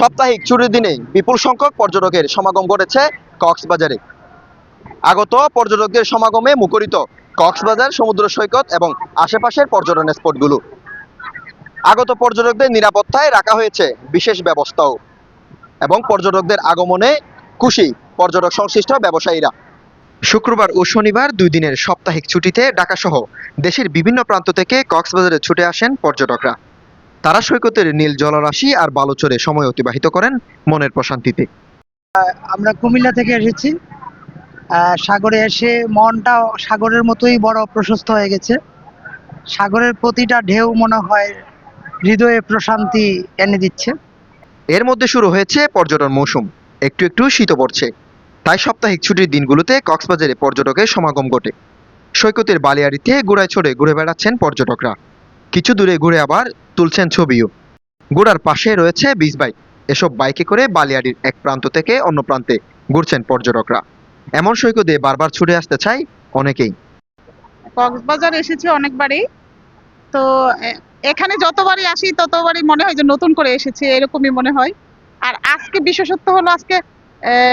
সাপ্তাহিক ছুটির দিনে বিপুল সংখ্যক পর্যটকের সমাগম ঘটেছে কক্সবাজারে। আগত পর্যটকদের সমাগমে মুখরিত কক্সবাজার, সমুদ্র সৈকত এবং আশেপাশের পর্যটন স্পটগুলো। আগত পর্যটকদের নিরাপত্তায় রাখা হয়েছে বিশেষ ব্যবস্থাও এবং পর্যটকদের আগমনে খুশি পর্যটক সংশ্লিষ্ট ব্যবসায়ীরা। শুক্রবার ও শনিবার দুই দিনের সাপ্তাহিক ছুটিতে ঢাকাসহ দেশের বিভিন্ন প্রান্ত থেকে কক্সবাজারে ছুটে আসেন পর্যটকরা। তারা সৈকতের নীল জলরাশি আর বালুচরে সময় অতিবাহিত করেন মনের প্রশান্তিতে। আমরা কুমিল্লা থেকে এসেছি। সাগরে এসে মনটা সাগরের মতোই বড় প্রশস্ত হয়ে গেছে। সাগরের প্রতিটা ঢেউ মনে হয় হৃদয়ে প্রশান্তি এনে দিচ্ছে। এর মধ্যে শুরু হয়েছে পর্যটন মৌসুম। একটু একটু শীত পড়ছে। তাই সাপ্তাহিক ছুটির দিনগুলোতে কক্সবাজারে পর্যটকের সমাগম ঘটে। সৈকতের বালিয়াড়িতে ঘোড়ায় চড়ে ঘুরে বেড়াচ্ছেন পর্যটকরা। কিছু দূরে ঘুরে আবার তুলছেন ছবিও। গোড়ার পাশে রয়েছে বিচ বাইক। এসব বাইকে করে বালিয়াড়ির এক প্রান্ত থেকে অন্য প্রান্তে ঘুরছেন পর্যটকরা। এমন সৈকতে বারবার ছুটে আসতে চায় অনেকেই। কক্সবাজার এসেছি অনেকবারই। তো এখানে যতবারই আসি, ততবারই মনে হয় যে নতুন করে এসেছি, এরকমই মনে হয়। আর আজকে বিশেষত্ব হলো আজকে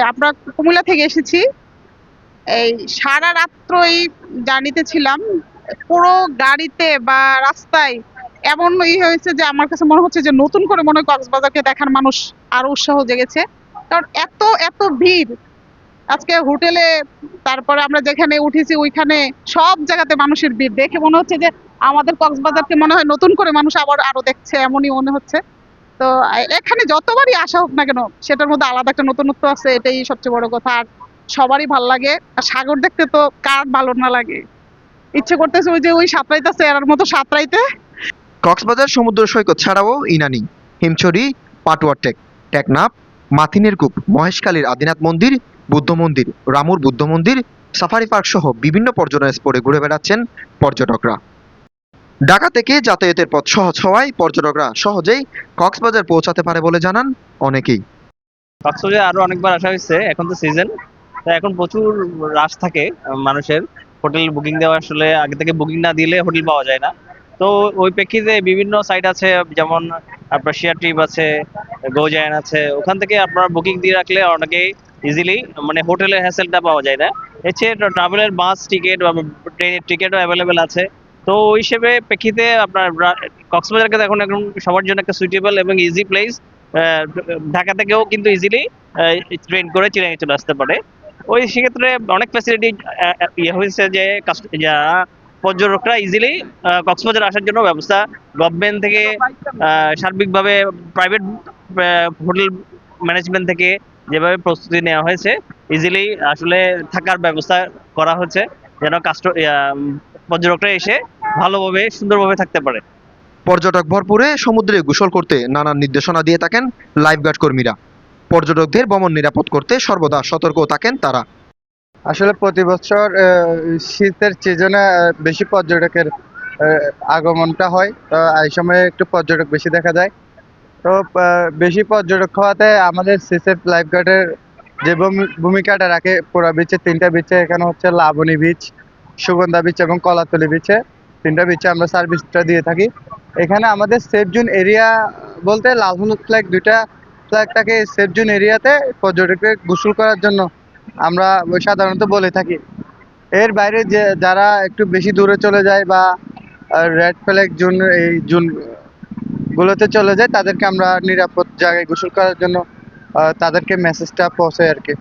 আমরা কুমিল্লা থেকে এসেছি। এই সারা রাত্রই জার্নিতে ছিলাম। পুরো গাড়িতে বা রাস্তায় এমন ই হয়েছে যে আমার কাছে মনে হচ্ছে যে নতুন করে মনে হয় কক্সবাজারকে দেখার মানুষ আরও উৎসাহ জেগেছে। কারণ এত এত ভিড়। আজকে হোটেলে তারপরে আমরা যেখানে উঠেছি ওইখানে সব জায়গাতে মানুষের ভিড়। দেখে মনে হচ্ছে যে আমাদের কক্সবাজারকে মনে হয় নতুন করে মানুষ আবার, আরও দেখছে এমনই মনে হচ্ছে। তো এখানে যতবারই আসা হোক না কেন, সেটার মধ্যে আলাদা একটা নতুনত্ব আছে, এটাই সবচেয়ে বড় কথা। আর সবারই ভালো লাগে। আর সাগর দেখতে তো কার ভালো না লাগে। ইচ্ছে করতেছে ওই যে ওই সাঁতরাইতেছে এরার মতো সাঁতরাইতে। কক্সবাজার সমুদ্র সৈকত ছাড়াও ইনানি হিমছড়ি পাটুয়ার টেক টেকনাফ মাথিনের কূপ মহেশখালীর আদিনাথ মন্দির বুদ্ধ মন্দির রামুর বুদ্ধ মন্দির সাফারি পার্ক সহ বিভিন্ন পর্যটন স্পটে ঘুরে বেড়াচ্ছেন পর্যটকরা। ঢাকা থেকে যাতায়াতের পথ সহজ হওয়ায় পর্যটকরা সহজেই কক্সবাজার পৌঁছাতে পারে বলে জানান অনেকেই। কক্সবাজারে আরও অনেকবার আসা হয়েছে এখন তো সিজন এখন প্রচুর রাশ থাকে মানুষের। হোটেল বুকিং দেওয়া আসলে আগে থেকে বুকিং না দিলে হোটেল পাওয়া যায় না। তো ওই প্রেক্ষিতে বিভিন্ন সাইট আছে, যেমন আপনার শেয়ার ট্রিপ আছে গোজায়ন আছে, ওখান থেকে আপনার বুকিং দিয়ে রাখলে অনেকেই ইজিলি মানে হোটেলের হ্যাসেলটা পাওয়া যায় না। এছাড়া ট্রাভেলের বাস টিকিট বা ট্রেনের টিকিটও অ্যাভেলেবেল আছে। তো ওই হিসেবে প্রেক্ষিতে আপনার রা- কক্সবাজারকে এখন এখন সবার জন্য একটা সুইটেবল এবং ইজি প্লেস ঢাকা থেকেও কিন্তু ইজিলি ট্রেন করে চিরাঙে চলে আসতে পারে। ওই সেক্ষেত্রে অনেক ফ্যাসিলিটি ইয়ে হয়েছে যে পর্যটকরা ইজিলি কক্সবাজার আসার জন্য ব্যবস্থা। গভর্নমেন্ট থেকে সার্বিকভাবে প্রাইভেট হোটেল ম্যানেজমেন্ট থেকে যেভাবে প্রস্তুতি নেওয়া হয়েছে ইজিলি আসলে থাকার ব্যবস্থা করা হচ্ছে, যেন কাস্ট পর্যটকরা এসে ভালোভাবে, সুন্দরভাবে থাকতে পারে। পর্যটক ভরপুরে সমুদ্রে গোসল করতে নানান নির্দেশনা দিয়ে থাকেন লাইফগার্ড কর্মীরা। পর্যটকদের ভ্রমণ নিরাপদ করতে সর্বদা সতর্ক থাকেন তারা। আসলে প্রতি বছর শীতের সিজনে বেশি পর্যটকের আগমনটা হয়। তো এই সময় একটু পর্যটক বেশি দেখা যায়। তো বেশি পর্যটক হওয়াতে আমাদের সিসেফ লাইফগার্ডের যে ভূমি- ভূমিকাটা রাখে পুরা বিচে তিনটা বিচে এখানে হচ্ছে লাবণী বিচ সুগন্ধা বিচ এবং কলাতলি বিচে তিনটা বিচে আমরা সার্ভিসটা দিয়ে থাকি। এখানে আমাদের সেফ জোন এরিয়া বলতে লাল হলুদ ফ্ল্যাগ দুইটা ফ্ল্যাগটাকে সেফ জোন এরিয়াতে পর্যটকদের গোসল করার জন্য আমরা সাধারণত বলে থাকি। এর বাইরে যে, যারা একটু বেশি দূরে চলে যায় বা রেড ফ্ল্যাগ জোন এই জোন গুলোতে চলে যায়, তাদেরকে আমরা নিরাপদ জায়গায় গোসল করার জন্য তাদেরকে মেসেজটা পৌঁছায় আর কি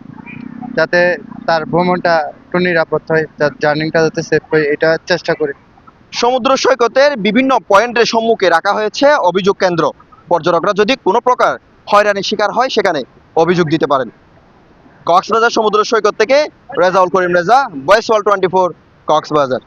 যাতে তার ভ্রমণটা একটু নিরাপদ হয়, তার জার্নিটা যাতে সেফ হয়, এটা চেষ্টা করি। সমুদ্র সৈকতের বিভিন্ন পয়েন্টের সম্মুখে রাখা হয়েছে অভিযোগ কেন্দ্র। পর্যটকরা যদি কোনো প্রকার হয়রানির শিকার হয়, সেখানে অভিযোগ দিতে পারেন। কক্সবাজার সমুদ্র সৈকত থেকে Rezaul Karim Reza, voice wall twenty four Cox's Bazar.